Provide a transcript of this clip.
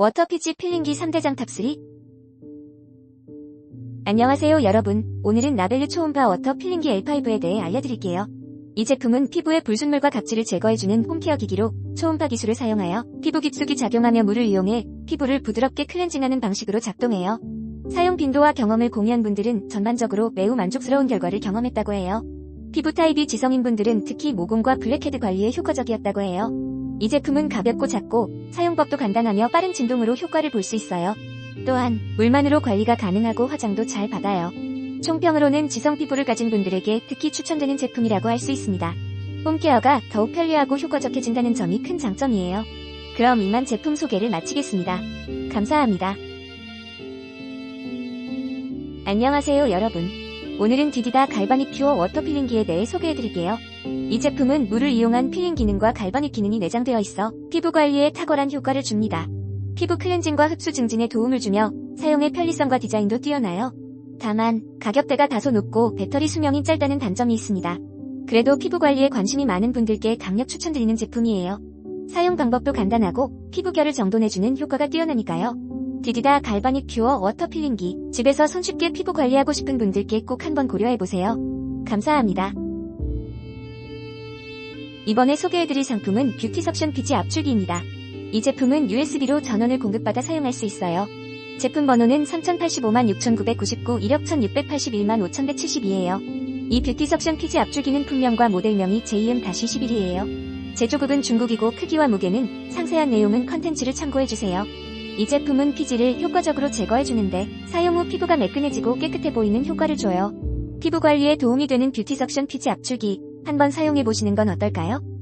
워터피지 필링기 3대장 탑3 안녕하세요 여러분. 오늘은 라벨르 초음파 워터 필링기 L5에 대해 알려드릴게요. 이 제품은 피부의 불순물과 각질을 제거해주는 홈케어 기기로 초음파 기술을 사용하여 피부 깊숙이 작용하며 물을 이용해 피부를 부드럽게 클렌징하는 방식으로 작동해요. 사용 빈도와 경험을 공유한 분들은 전반적으로 매우 만족스러운 결과를 경험했다고 해요. 피부 타입이 지성인 분들은 특히 모공과 블랙헤드 관리에 효과적이었다고 해요. 이 제품은 가볍고 작고 사용법도 간단하며 빠른 진동으로 효과를 볼 수 있어요. 또한 물만으로 관리가 가능하고 화장도 잘 받아요. 총평으로는 지성 피부를 가진 분들에게 특히 추천되는 제품이라고 할 수 있습니다. 홈케어가 더욱 편리하고 효과적해진다는 점이 큰 장점이에요. 그럼 이만 제품 소개를 마치겠습니다. 감사합니다. 안녕하세요 여러분. 오늘은 디디다 갈바닉 퓨어 워터 필링기에 대해 소개해드릴게요. 이 제품은 물을 이용한 필링 기능과 갈바닉 기능이 내장되어 있어 피부 관리에 탁월한 효과를 줍니다. 피부 클렌징과 흡수 증진에 도움을 주며 사용의 편리성과 디자인도 뛰어나요. 다만 가격대가 다소 높고 배터리 수명이 짧다는 단점이 있습니다. 그래도 피부 관리에 관심이 많은 분들께 강력 추천드리는 제품이에요. 사용 방법도 간단하고 피부결을 정돈해주는 효과가 뛰어나니까요. 디디다 갈바닉 퓨어 워터 필링기 집에서 손쉽게 피부 관리하고 싶은 분들께 꼭 한번 고려해보세요. 감사합니다. 이번에 소개해드릴 상품은 뷰티 석션 피지 압출기입니다. 이 제품은 USB로 전원을 공급받아 사용할 수 있어요. 제품 번호는 3085만 6999 1억 1681만 5172예요. 이 뷰티 석션 피지 압출기는 품명과 모델명이 JM-11이에요. 제조국은 중국이고 크기와 무게는 상세한 내용은 컨텐츠를 참고해주세요. 이 제품은 피지를 효과적으로 제거해주는데 사용 후 피부가 매끈해지고 깨끗해 보이는 효과를 줘요. 피부 관리에 도움이 되는 뷰티 석션 피지 압출기 한번 사용해보시는 건 어떨까요?